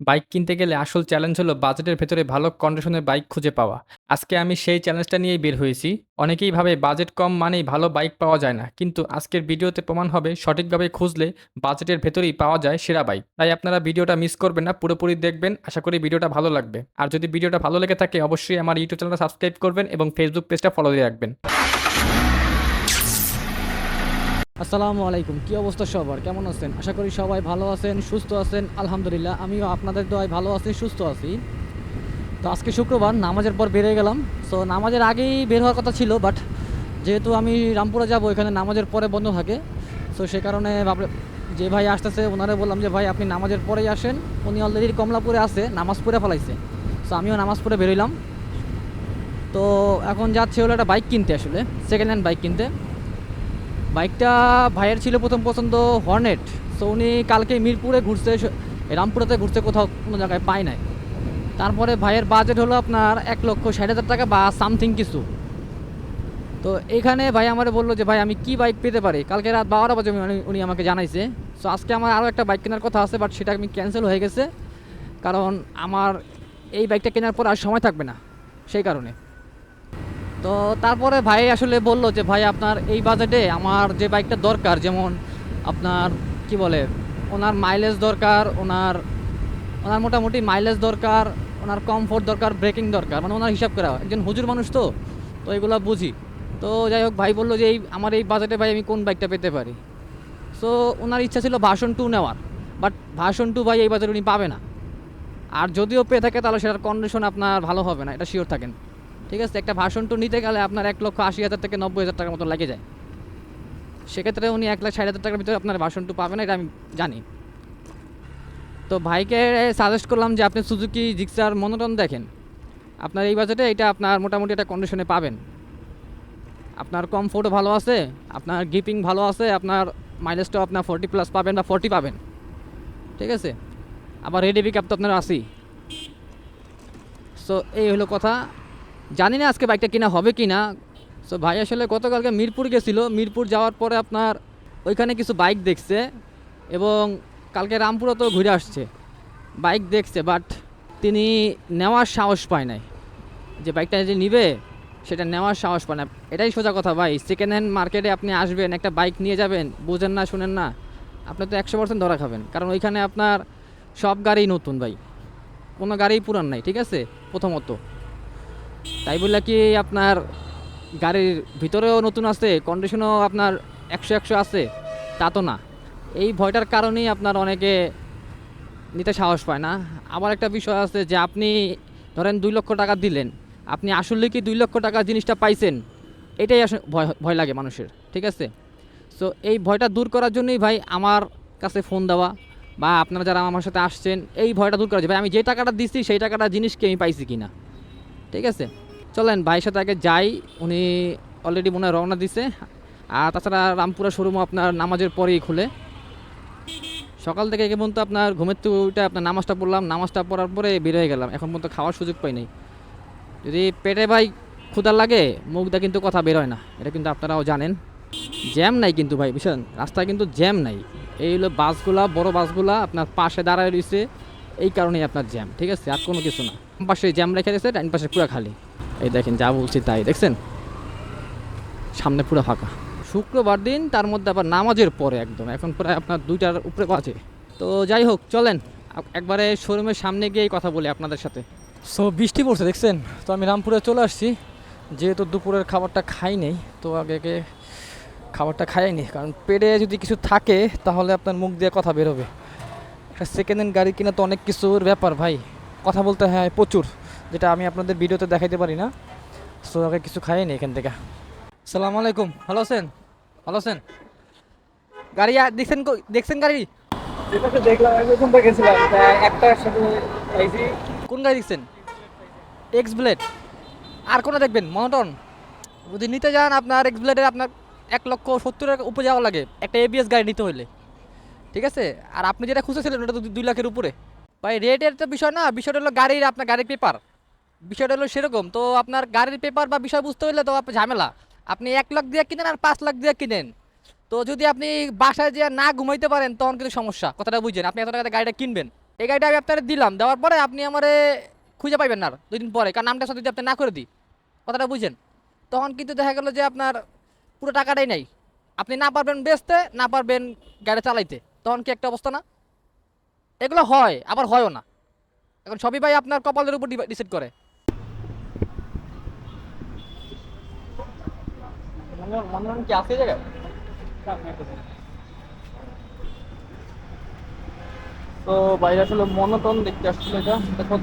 Bike কিনতে গেলে আসল চ্যালেঞ্জ হলো বাজেটের ভেতরে ভালো কন্ডিশনের বাইক খুঁজে পাওয়া। আজকে আমি সেই চ্যালেঞ্জটা নিয়েই বের হয়েছি। অনেকেই ভাবে বাজেট কম মানেই ভালো বাইক পাওয়া যায় না। কিন্তু আজকের ভিডিওতে প্রমাণ হবে সঠিকভাবে খুঁজলে বাজেটের ভেতরেই পাওয়া যায় সেরা বাইক। তাই আপনারা ভিডিওটা মিস করবেন না, পুরোপুরি দেখবেন। আশা করি ভিডিওটা ভালো লাগবে। আর যদি ভিডিওটা ভালো লেগে থাকে অবশ্যই আমার ইউটিউব চ্যানেলটা সাবস্ক্রাইব করবেন এবং ফেসবুক পেজটা ফলো দিয়ে রাখবেন। আসসালামু আলাইকুম। কি অবস্থা সবার? কেমন আছেন? আশা করি সবাই ভালো আছেন, সুস্থ আছেন। আলহামদুলিল্লাহ, আমিও আপনাদের দোয়ায় ভালো আছি, সুস্থ আছি। তো আজকে শুক্রবার, নামাজের পর বেরিয়ে গেলাম। সো নামাজের আগেই বের হওয়ার কথা ছিল, বাট যেহেতু আমি রামপুরা যাব এখানে নামাজের পরে বন্ধ থাকে। সো সে কারণে যে ভাই আসতেছে, ওনারে বললাম যে, ভাই, আপনি নামাজের পরেই আসেন। উনি অলরেডি কমলাপুরে আছে, নামাজ পড়ে ফেলাইছে। সো আমিও নামাজ পড়ে বেরোইলাম তো এখন যাচ্ছে হলো একটা বাইক কিনতে আসলে সেকেন্ড হ্যান্ড বাইক কিনতে। বাইকটা ভাইয়ের ছিল প্রথম পছন্দ হর্নেট সো উনি কালকে মিরপুরে ঘুরছে, স- রামপুরাতে ঘুরছে, কোথাও কোনো জায়গায় পায় নাই। তারপরে ভাইয়ের বাজেট হলো আপনার এক লক্ষ ষাট হাজার টাকা বা সামথিং কিছু। তো এখানে ভাই আমার বলল যে, ভাই, আমি কি বাইক পেতে পারি? কালকে রাত বারোটা বাজে উনি আমাকে জানাইছে। সো আজকে আমার আরও একটা বাইক কেনার কথা আছে বাট সেটা আমি ক্যান্সেল হয়ে গেছে। কারণ আমার এই বাইকটা কেনার পর আর সময় থাকবে না, সেই কারণে। তো তারপরে ভাই আসলে বলল যে, ভাই, আপনার এই বাজেটে আমার যে বাইকটা দরকার, যেমন আপনার কি বলে, ওনার মাইলেজ দরকার, ওনার ওনার মোটামুটি মাইলেজ দরকার, ওনার কমফোর্ট দরকার ব্রেকিং দরকার মানে ওনার হিসাব করা। একজন হুজুর মানুষ তো তো এগুলো বুঝি। তো যাই হোক, ভাই বলল যে, এই, আমার এই বাজেটে ভাই আমি কোন বাইকটা পেতে পারি? সো ওনার ইচ্ছা ছিল ভাষণ টু নেওয়ার বাট ভাষণ টু ভাই এই বাজেটে উনি পাবে না। আর যদিও পেয়ে থাকে, তাহলে সেটার কন্ডিশন আপনার ভালো হবে না, এটা শিওর থাকেন। ঠিক আছে, একটা ভাষণ তো নিতে গেলে আপনার এক লক্ষ আশি হাজার থেকে নব্বই হাজার টাকার মতো লেগে যায়। সেক্ষেত্রে উনি এক লাখ ষাট হাজার টাকার ভিতরে আপনার ভাষণ টু পাবেন, এটা আমি জানি। তো ভাইকে সাজেস্ট করলাম যে আপনি সুজুকি জিক্সার মনোটন দেখেন। আপনার এই বাজেটে এটা আপনার মোটামুটি একটা কন্ডিশনে পাবেন। আপনার কমফোর্টও ভালো আছে, আপনার গিপিং ভালো আছে, আপনার মাইলেজটাও আপনার ফোর্টি প্লাস পাবেন বা ফোর্টি পাবেন। ঠিক আছে? আবার রেডি পিক তো আপনার আসি সো এই হলো কথা। জানি না আজকে বাইকটা কিনা হবে কি না সো ভাই আসলে গতকালকে মিরপুর গেছিল। মিরপুর যাওয়ার পরে আপনার ওইখানে কিছু বাইক দেখছে এবং কালকে রামপুরা তো ঘুরে আসছে। বাইক দেখছে বাট তিনি নেওয়ার সাহস পায় নাই। যে বাইকটা যে নিবে, সেটা নেওয়ার সাহস পায় না। এটাই সোজা কথা ভাই। সেকেন্ড হ্যান্ড মার্কেটে আপনি আসবেন, একটা বাইক নিয়ে যাবেন, বুঝেন না, শুনেন না, আপনি তো একশো পার্সেন্ট ধরা খাবেন। কারণ ওইখানে আপনার সব গাড়িই নতুন ভাই। কোনো গাড়িই পুরান নাই, ঠিক আছে? প্রথমত। তাই বলে কি আপনার গাড়ির ভিতরেও নতুন আছে কন্ডিশনও আপনার একশো একশো আছে তা তো না। এই ভয়টার কারণেই আপনার অনেকে নিতে সাহস পায় না। আবার একটা বিষয় আছে যে আপনি ধরেন দুই লক্ষ টাকা দিলেন, আপনি আসলে কি দুই লক্ষ টাকা জিনিসটা পাইছেন? এটাই ভয় ভয় লাগে মানুষের, ঠিক আছে? সো এই ভয়টা দূর করার জন্যই ভাই আমার কাছে ফোন দেওয়া বা আপনারা যারা আমার সাথে আসছেন, এই ভয়টা দূর করা যায় ভাই, আমি যে টাকাটা দিচ্ছি সেই টাকাটা জিনিসকে আমি পাইছি কিনা? ঠিক আছে? চলেন, ভাইয়ের সাথে আগে যাই। উনি অলরেডি মনে হয় রওনা দিছে। আর তাছাড়া রামপুরা শোরুমও আপনার নামাজের পরেই খুলে। সকাল থেকে কেমন তো আপনার ঘুমের থেকে উঠে আপনার নামাজটা পড়লাম। নামাজটা পড়ার পরে বের হয়ে গেলাম। এখন পর্যন্ত খাওয়ার সুযোগ পাই নাই। যদি পেটে ভাই ক্ষুদার লাগে মুখটা কিন্তু কথা বের হয় না। এটা কিন্তু আপনারাও জানেন। জ্যাম নাই কিন্তু ভাই, বুঝছেন? রাস্তায় কিন্তু জ্যাম নাই। এই হলো বাসগুলা, বড় বাসগুলা আপনার পাশে দাঁড়ায় রয়েছে। এই কারণেই আপনার জ্যাম, ঠিক আছে? আর কোনো কিছু না। পাশে জ্যাম রেখে দিয়েছে ডান পাশে পুরো খালি। এই দেখেন, যা বলছি তাই, দেখছেন? সামনে পুরো ফাঁকা। শুক্রবার দিন, তার মধ্যে আবার নামাজের পরে একদম। এখন প্রায় আপনার দুইটার উপরে বাজে। তো যাই হোক, চলেন। একবারে শোরুমের সামনে গিয়েই কথা বলি আপনাদের সাথে। সো বৃষ্টি পড়ছে, দেখছেন? তো আমি রামপুরে চলে আসছি। যেহেতু দুপুরের খাবারটা খাই নেই, তো আগে আগে খাবারটা খাইনি কারণ পেটে যদি কিছু থাকে, তাহলে আপনার মুখ দিয়ে কথা বেরোবে একটা সেকেন্ড হ্যান্ড গাড়ি কিনা তো অনেক কিছুর ব্যাপার ভাই। কথা বলতে হয় প্রচুর, যেটা আমি আপনাদের ভিডিওতে দেখাইতে পারি না। সো আগে কিছু খাইনি এখান থেকে। সালাম আলাইকুম, ভালো আছেন? ভালো আছেন? গাড়ি দেখছেন দেখছেন গাড়ি? কোন গাড়ি দেখছেন? এক্স ব্লেড আর কোনো দেখবেন? মনোটন যদি নিতে যান, আপনার এক্স ব্লেডের আপনার এক লক্ষ সত্তর টাকা উপরে যাওয়া লাগে। একটা এবিএস গাড়ি নিতে হলে ঠিক আছে? আর আপনি যেটা খুঁজেছিলেন ওটা তো দুই লাখের উপরে। ভাই রেটের তো বিষয় না, বিষয়টা হলো গাড়ির আপনার গাড়ির পেপার বিষয়টা হলো সেরকম, তো আপনার গাড়ির পেপার বা বিষয় বুঝতে হলে তো আপনার ঝামেলা। আপনি এক লাখ দিয়ে কিনেন আর পাঁচ লাখ দিয়ে কিনেন। তো যদি আপনি বাসায় যে না ঘুমাইতে পারেন, তখন কিন্তু সমস্যা, কথাটা বুঝছেন। আপনি এত টাকাতে গাড়িটা কিনবেন। এই গাড়িটা আমি আপনার দিলাম, দেওয়ার পরে আপনি আমারে খুঁজে পাইবেন না দুই দিন পরে। কারণ নামটা যদি আপনি না করে দিই, কথাটা বুঝেন তখন কিন্তু দেখা গেল যে আপনার পুরো টাকাটাই নাই। আপনি না পারবেন বেচতে, না পারবেন গাড়ি চালাইতে। তখন কি একটা অবস্থা না? এগুলো হয়, আবার হয়ও না। এখন সবই ভাই আপনার কপালের উপর ডিসাইড করে। তো বাইরে আসলে মনোটন দেখতে আসছিল এটা। কত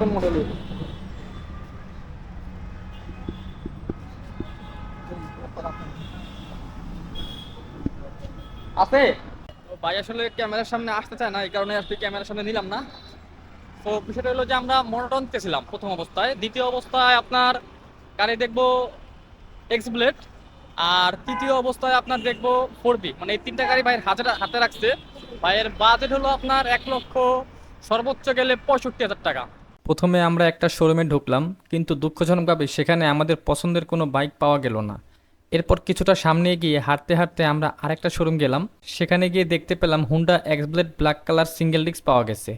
আছে? ভাই আসলে ক্যামেরার সামনে আসতে চায় না, এই কারণে আর আসলে ক্যামেরার সামনে নিলাম না। তো বিষয়টা হলো যে আমরা মনোটন ছিলাম প্রথম অবস্থায়। দ্বিতীয় অবস্থায় আপনার গাড়ি দেখব এক্স ব্লেড আর তৃতীয় অবস্থায় আপনার দেখব ফোর বি। মানে এই তিনটা গাড়ি ভাইয়ের হাতে হাতে রাখছে। ভাইয়ের বাজেট হলো আপনার এক লক্ষ সর্বোচ্চ গেলে পঁয়ষট্টি হাজার টাকা। প্রথমে আমরা একটা শোরুমে ঢুকলাম, কিন্তু দুঃখজনকভাবে সেখানে আমাদের পছন্দের কোনো বাইক পাওয়া গেল না। এরপর কিছুটা সামনে গিয়ে হাঁটতে হাঁটতে আমরা আরেকটা শোরুম গেলাম। সেখানে গিয়ে দেখতে পেলাম Honda X Blade black colour single disc পাওয়া গেছে।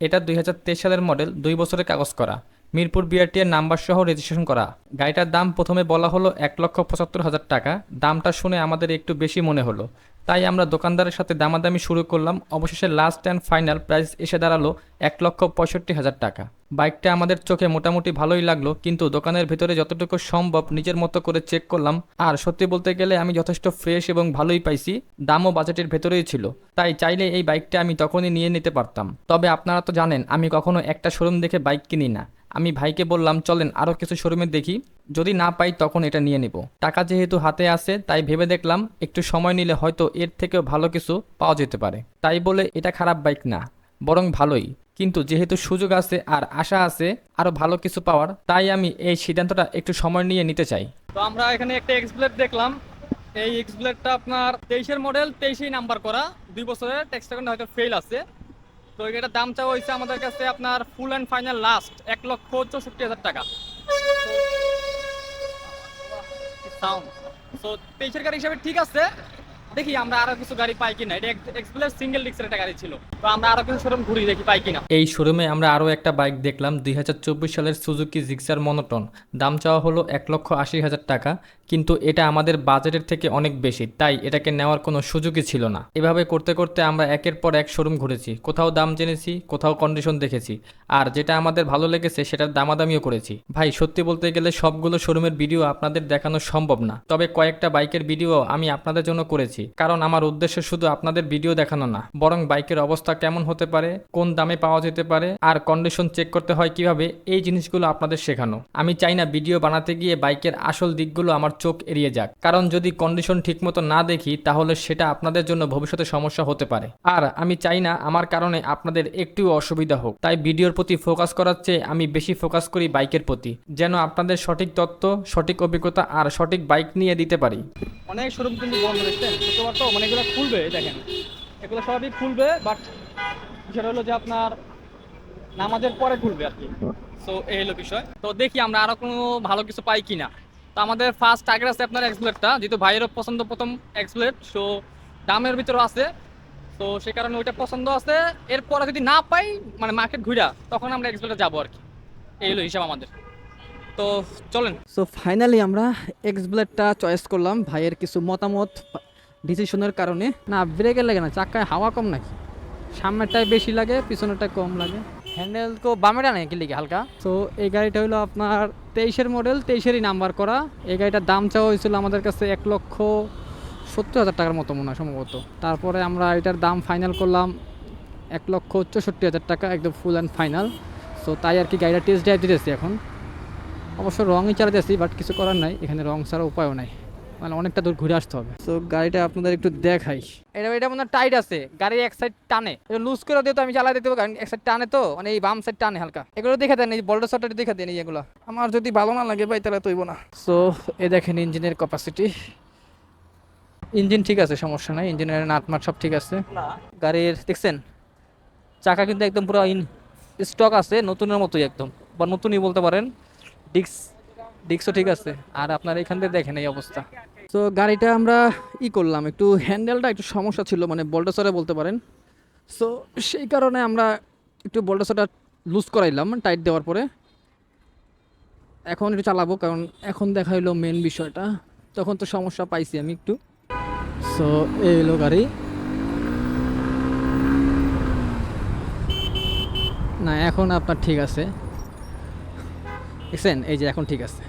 এটা দুই হাজার তেইশ সালের মডেল দুই বছরের কাগজ করা। মিরপুর বিআরটি এর নাম্বার সহ রেজিস্ট্রেশন করা। গাড়িটার দাম প্রথমে বলা হলো এক লক্ষ পঁচাত্তর হাজার টাকা। দামটা শুনে আমাদের একটু বেশি মনে হলো। তাই আমরা দোকানদারের সাথে দামাদামি শুরু করলাম। অবশেষে লাস্ট অ্যান্ড ফাইনাল প্রাইস এসে দাঁড়াল এক লক্ষ পঁয়ষট্টি হাজার টাকা। বাইকটা আমাদের চোখে মোটামুটি ভালোই লাগল, কিন্তু দোকানের ভিতরে যতটুকু সম্ভব নিজের মতো করে চেক করলাম। আর সত্যি বলতে গেলে আমি যথেষ্ট ফ্রেশ এবং ভালোই পাইছি, দামও বাজেটের ভেতরেই ছিল। তাই চাইলে এই বাইকটা আমি তখনই নিয়ে নিতে পারতাম। তবে আপনারা তো জানেন, আমি কখনো একটা শোরুম দেখে বাইক কিনি না। আমি ভাইকে বললাম, চলেন আরও কিছু শোরুমে দেখি। যদি না পাই, তখন এটা নিয়ে নেব। টাকা যেহেতু হাতে আছে, তাই ভেবে দেখলাম, একটু সময় নিলে হয়তো এর থেকেও ভালো কিছু পাওয়া যেতে পারে। তাই বলে, এটা খারাপ বাইক না। বরং ভালোই। কিন্তু যেহেতু সুযোগ আছে আর আশা আছে আরও ভালো কিছু পাওয়ার, তাই আমি এই সিদ্ধান্তটা একটু সময় নিয়ে নিতে চাই। তো আমরা এখানে একটা এক্সপ্লেট দেখলাম। এই এক্সপ্লেটটা আপনার তেইশের মডেল তেইশেই নাম্বার করা। দুই বছরের টেক্সটা হয়তো ফেল আছে। তো এটার দাম চাওয়া হয়েছে আমাদের কাছে আপনার ফুল অ্যান্ড ফাইনাল লাস্ট এক লক্ষ চৌষট্টি হাজার টাকা। তো তেইশের গাড়ি হিসাবে ঠিক আছে। দেখি আমরা আরও কিছু গাড়ি পাই কিনা। এটা এক্সপ্লেস সিঙ্গেল ডিস্কের একটা গাড়ি ছিল। আরও এই শোরুমে আমরা আরও একটা বাইক দেখলাম, দুই সালের সুজুকি জিক্সার মনোটন দাম চাওয়া হলো এক লক্ষ আশি হাজার টাকা, কিন্তু এটা আমাদের বাজেটের থেকে অনেক বেশি, তাই এটাকে নেওয়ার কোনো সুযোগই ছিল না। এভাবে করতে করতে আমরা একের পর এক শোরুম ঘুরেছি, কোথাও দাম জেনেছি, কোথাও কন্ডিশন দেখেছি, আর যেটা আমাদের ভালো লেগেছে সেটার দামাদামিও করেছি। ভাই, সত্যি বলতে গেলে সবগুলো শোরুমের ভিডিও আপনাদের দেখানো সম্ভব না, তবে কয়েকটা বাইকের ভিডিও আমি আপনাদের জন্য করেছি, কারণ আমার উদ্দেশ্য শুধু আপনাদের ভিডিও দেখানো না, বরং বাইকের অবস্থা কেমন হতে পারে, কোন দামে পাওয়া যেতে পারে, আর কন্ডিশন চেক করতে হয় কীভাবে, এই জিনিসগুলো আপনাদের শেখানো। আমি চাই না ভিডিও বানাতে গিয়ে বাইকের আসল দিকগুলো আমার চোখ এড়িয়ে যাক। কারণ যদি কন্ডিশন ঠিকমতো না দেখি, তাহলে সেটা আপনাদের জন্য ভবিষ্যতে সমস্যা হতে পারে। আর আমি চাই না আমার কারণে আপনাদের একটু অসুবিধা হোক। তাই ভিডিওর প্রতি ফোকাস করার চেয়ে আমি বেশি ফোকাস করি বাইকের প্রতি। যেন আপনাদের সঠিক তথ্য, সঠিক অভিজ্ঞতা আর সঠিক বাইক নিয়ে দিতে পারি। অনেক শোরুম কিন্তু বন্ধ পারতো মানে এগুলো খুলবে দেখেন। এগুলো সবই খুলবে বাট বিষয়টা হলো যে আপনার নামাজের পরে খুলবে আর কি। সো এই হলো বিষয়। তো দেখি আমরা আরও কোনো ভালো কিছু পাই কিনা। তো আমাদের ফার্স্ট টার্গেট আছে আপনার এক্সপ্লেটটা যেহেতু ভাইয়েরও পছন্দ প্রথম এক্সপ্লেট সো দামের ভিতরেও আছে। তো সে কারণে ওইটা পছন্দ আছে। এরপরে যদি না পাই মানে মার্কেট ঘুরা তখন আমরা এক্সপ্লেটে যাব আর কি। এই হলো হিসাব আমাদের। তো চলেন। সো ফাইনালি আমরা এক্স ব্লেডটা চয়েস করলাম, ভাইয়ের কিছু মতামত ডিসিশনের কারণে। না ব্রেকের লাগে না চাকায় হাওয়া কম নাকি? সামনেরটাই বেশি লাগে পিছনেরটা কম লাগে। হ্যান্ডেল তো বামেটা নেই কি লিখে হালকা? তো এই গাড়িটা হলো আপনার তেইশের মডেল তেইশেরই নাম্বার করা। এই গাড়িটার দাম চাওয়া হয়েছিল আমাদের কাছে এক লক্ষ সত্তর হাজার টাকার মতো মনে হয় সম্ভবত। তারপরে আমরা এটার দাম ফাইনাল করলাম এক লক্ষ চৌষট্টি হাজার টাকা একদম ফুল অ্যান্ড ফাইনাল সো তাই আর কি গাড়িটা টেস্ট ড্রাইভ দিতেছি এখন। অবশ্য রঙই চালাতেছি বাট কিছু করার নাই। এখানে রং ছাড়া উপায়ও নাই। মানে অনেকটা দূর ঘুরে আসতে হবে। তো গাড়িটা আপনাদের একটু দেখাই। এটা এটা মনে টাইট আছে গাড়ির এক সাইড টানে। এটা লুজ করে দিয়ে তো আমি চালাই দিতে পারি এক সাইড টানে তো মানে এই বাম সাইড টানে হালকা। এগুলো দেখে দেন এই বল্ড শটটা দেখে দেন এই এগুলো। আমার যদি ভালো না লাগে ভাই তাহলে তৈব না। সো এ দেখেন ইঞ্জিনের ক্যাপাসিটি ইঞ্জিন ঠিক আছে সমস্যা নাই ইঞ্জিনের নাটমাট সব ঠিক আছে। গাড়ির দেখছেন? চাকা কিন্তু একদম পুরো ইন স্টক আছে নতুনের মতোই একদম বা নতুনই বলতে পারেন। ডিক্স ডিক্সও ঠিক আছে। আর আপনার এখান থেকে দেখেন এই অবস্থা। তো গাড়িটা আমরা ই করলাম, একটু হ্যান্ডেলটা একটু সমস্যা ছিল মানে বল্টাসরে বলতে পারেন। সো সেই কারণে আমরা একটু বল্টাসটা লুজ করাইলাম টাইট দেওয়ার পরে। এখন একটু চালাবো, কারণ এখন দেখা হলো মেন বিষয়টা। তখন তো সমস্যা পাইছি আমি একটু। সো এই হলো গাড়ি। না, এখন আপনার ঠিক আছে। দেখছেন? এই যে এখন ঠিক আছে।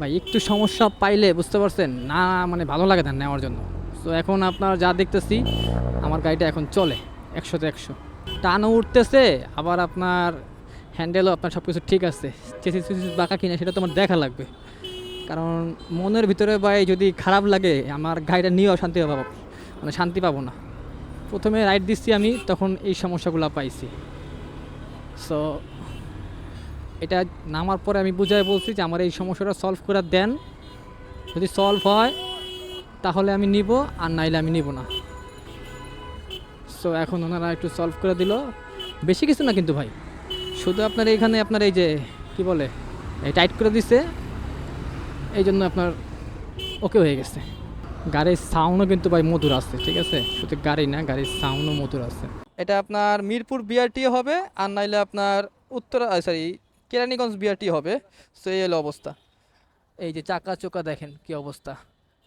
ভাই, একটু সমস্যা পাইলে বুঝতে পারছেন, না মানে ভালো লাগে না নেওয়ার জন্য। তো এখন আপনার যা দেখতেছি, আমার গাড়িটা এখন চলে, একশোতে একশো। টানও উঠতেছে, আবার আপনার হ্যান্ডেলও আপনার সব কিছু ঠিক আছে। চেসিস চেসিস বাঁকা কিনা সেটা তো আমার দেখা লাগবে। কারণ মনের ভিতরে ভাই যদি খারাপ লাগে, আমার গাড়িটা নিয়েও শান্তি পাবো। মানে শান্তি পাবো না। প্রথমে রাইড দিচ্ছি আমি, তখন এই সমস্যাগুলো পাইছি। সো এটা নামার পরে আমি বুঝাই বলছি যে আমার এই সমস্যাটা সলভ করে দেন। যদি সলভ হয়, তাহলে আমি নিব, আর নাইলে আমি নিব না। সো এখন ওনারা একটু সলভ করে দিল। বেশি কিছু না কিন্তু ভাই। শুধু আপনার এইখানে আপনার এই যে, কি বলে, এই টাইট করে দিছে। এই জন্য আপনার ওকে হয়ে গেছে। গাড়ির সাউন্ডও কিন্তু ভাই মধুর আছে, ঠিক আছে? শুধু গাড়ি না, গাড়ির সাউন্ডও মধুর আছে। এটা আপনার মিরপুর বিআরটি হবে, আর নাইলে আপনার উত্তর সরি কেরানীগঞ্জ বিআরটি হবে সো এই হলো অবস্থা। এই যে চাকা চোকা দেখেন কি অবস্থা।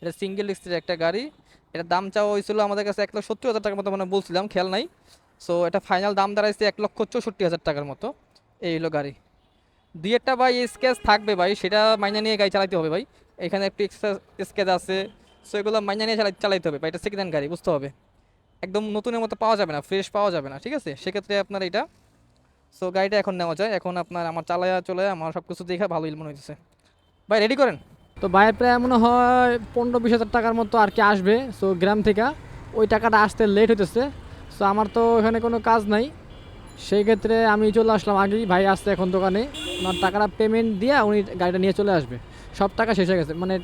এটা সিঙ্গেল ডিস্কের একটা গাড়ি এটা দাম চাওয়া হয়েছিল আমাদের কাছে এক লক্ষ সত্তর হাজার টাকার মতো মানে বলছিলাম খেয়াল নাই। সো এটা ফাইনাল দাম দাঁড়াইছে এক লক্ষ চৌষট্টি হাজার টাকার মতো এই হলো গাড়ি। দুই একটা ভাই স্কেচ থাকবে ভাই সেটা মাইনা নিয়ে গাড়ি চালাতে হবে ভাই। এখানে একটু এক্সট্রা স্কেচ আছে সো এগুলো মাইনা নিয়ে চালাই চালাইতে হবে ভাই এটা সেকেন্ড হ্যান্ড গাড়ি বুঝতে হবে। একদম নতুনের মতো পাওয়া যাবে না ফ্রেশ পাওয়া যাবে না ঠিক আছে? সেক্ষেত্রে আপনার এটা সো গাড়িটা এখন নেওয়া যায়। এখন আপনার আমার চালায়া চলে আমার সব কিছু দেখে ভালোই মনে হচ্ছে ভাই রেডি করেন? তো ভাইয়ের প্রায় মনে হয় পনেরো বিশ হাজার টাকার মতো আর কি আসবে। সো গ্রাম থেকে। ওই টাকাটা আসতে লেট হইতেছে। সো আমার তো এখানে কোনো কাজ নাই। সেই ক্ষেত্রে আমি চলে আসলাম আগেই। ভাই আসতে এখন দোকানে। ওনার টাকাটা পেমেন্ট দিয়ে উনি গাড়িটা নিয়ে চলে আসবে। সব টাকা শেষ হয়ে গেছে। মানে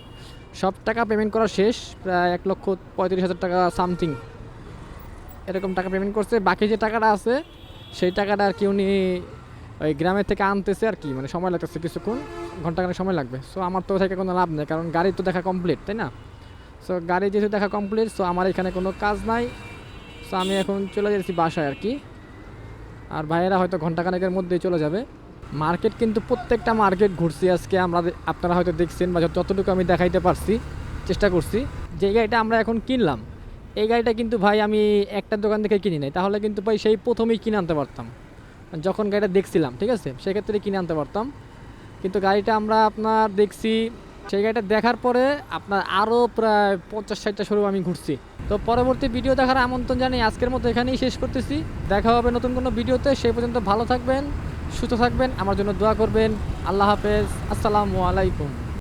সব টাকা পেমেন্ট করা শেষ। প্রায় এক লক্ষ পঁয়ত্রিশ হাজার টাকা সামথিং এরকম টাকা পেমেন্ট করছে। বাকি যে টাকাটা আছে সেই টাকাটা আর কি উনি ওই গ্রামের থেকে আনতেছে আর কি মানে সময় লাগতেছে কিছুক্ষণ, ঘন্টাখানেক সময় লাগবে। সো আমার তো থেকে কোনো লাভ নেই, কারণ গাড়ি তো দেখা কমপ্লিট তাই না? সো গাড়ি যেহেতু দেখা কমপ্লিট সো আমার এখানে কোনো কাজ নাই। সো আমি এখন চলে যাচ্ছি বাসায় আর কি। আর ভাইয়েরা হয়তো ঘন্টাখানেকের মধ্যেই চলে যাবে। মার্কেট কিন্তু প্রত্যেকটা মার্কেট ঘুরছি আজকে, আমরা আপনারা হয়তো দেখছেন বা যতটুকু আমি দেখাইতে পারছি, চেষ্টা করছি। যে গাড়িটা আমরা এখন কিনলাম এই গাড়িটা কিন্তু ভাই আমি একটা দোকান থেকে কিনি নাই। তাহলে কিন্তু ভাই সেই প্রথমেই কিনে আনতে পারতাম। যখন গাড়িটা দেখছিলাম, ঠিক আছে? সেক্ষেত্রে কিনে আনতে পারতাম। কিন্তু গাড়িটা আমরা আপনার দেখছি, সেই গাড়িটা দেখার পরে আপনার আরও প্রায় পঞ্চাশ ষাটটা শোরুম আমি ঘুরছি। তো পরবর্তী ভিডিও দেখার আমন্ত্রণ জানিয়ে আজকের মতো এখানেই শেষ করতেছি। দেখা হবে নতুন কোনো ভিডিওতে সেই পর্যন্ত ভালো থাকবেন, সুস্থ থাকবেন, আমার জন্য দোয়া করবেন। আল্লাহ হাফেজ। আসসালামু আলাইকুম।